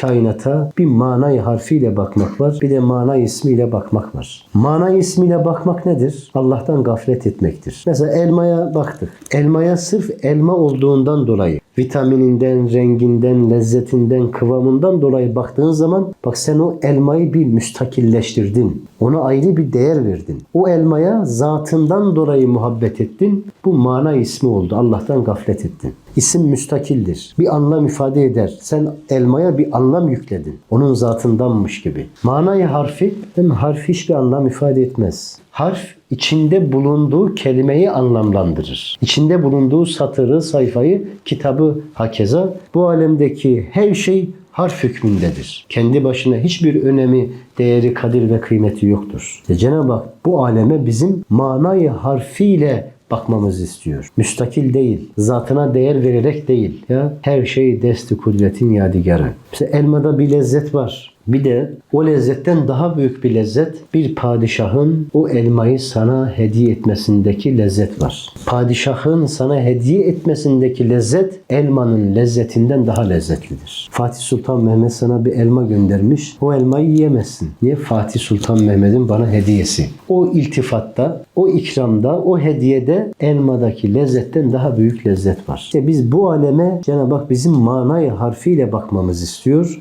kainata bir manayı harfiyle bakmak var. Bir de mana ismiyle bakmak var. Mana ismiyle bakmak nedir? Allah'tan gaflet etmektir. Mesela elmaya baktık. Elmaya sırf elma olduğundan dolayı vitamininden, renginden, lezzetinden, kıvamından dolayı baktığın zaman bak sen o elmayı bir müstakilleştirdin. Ona ayrı bir değer verdin. O elmaya zatından dolayı muhabbet ettin. Bu mana ismi oldu. Allah'tan gaflet ettin. İsim müstakildir. Bir anlam ifade eder. Sen elmaya bir anlam yükledin. Onun zatındanmış gibi. Manayı harfi, değil mi? Harf hiçbir anlam ifade etmez. Harf içinde bulunduğu kelimeyi anlamlandırır. İçinde bulunduğu satırı, sayfayı, kitabı hakeza bu alemdeki her şey harf hükmündedir. Kendi başına hiçbir önemi, değeri, kadir ve kıymeti yoktur. İşte Cenab-ı Hak bu aleme bizim manayı harfiyle bakmamızı istiyor. Müstakil değil, zatına değer vererek değil. Ya her şey desti kudretin yadigarı. Mesela elmada bir lezzet var. Bir de o lezzetten daha büyük bir lezzet bir padişahın o elmayı sana hediye etmesindeki lezzet var. Padişahın sana hediye etmesindeki lezzet elmanın lezzetinden daha lezzetlidir. Fatih Sultan Mehmet sana bir elma göndermiş. O elmayı yiyemezsin. Niye? Fatih Sultan Mehmet'in bana hediyesi. O iltifatta, o ikramda, o hediyede elmadaki lezzetten daha büyük lezzet var. İşte biz bu aleme Cenab-ı Hak bizim manayı harfiyle bakmamız istiyor.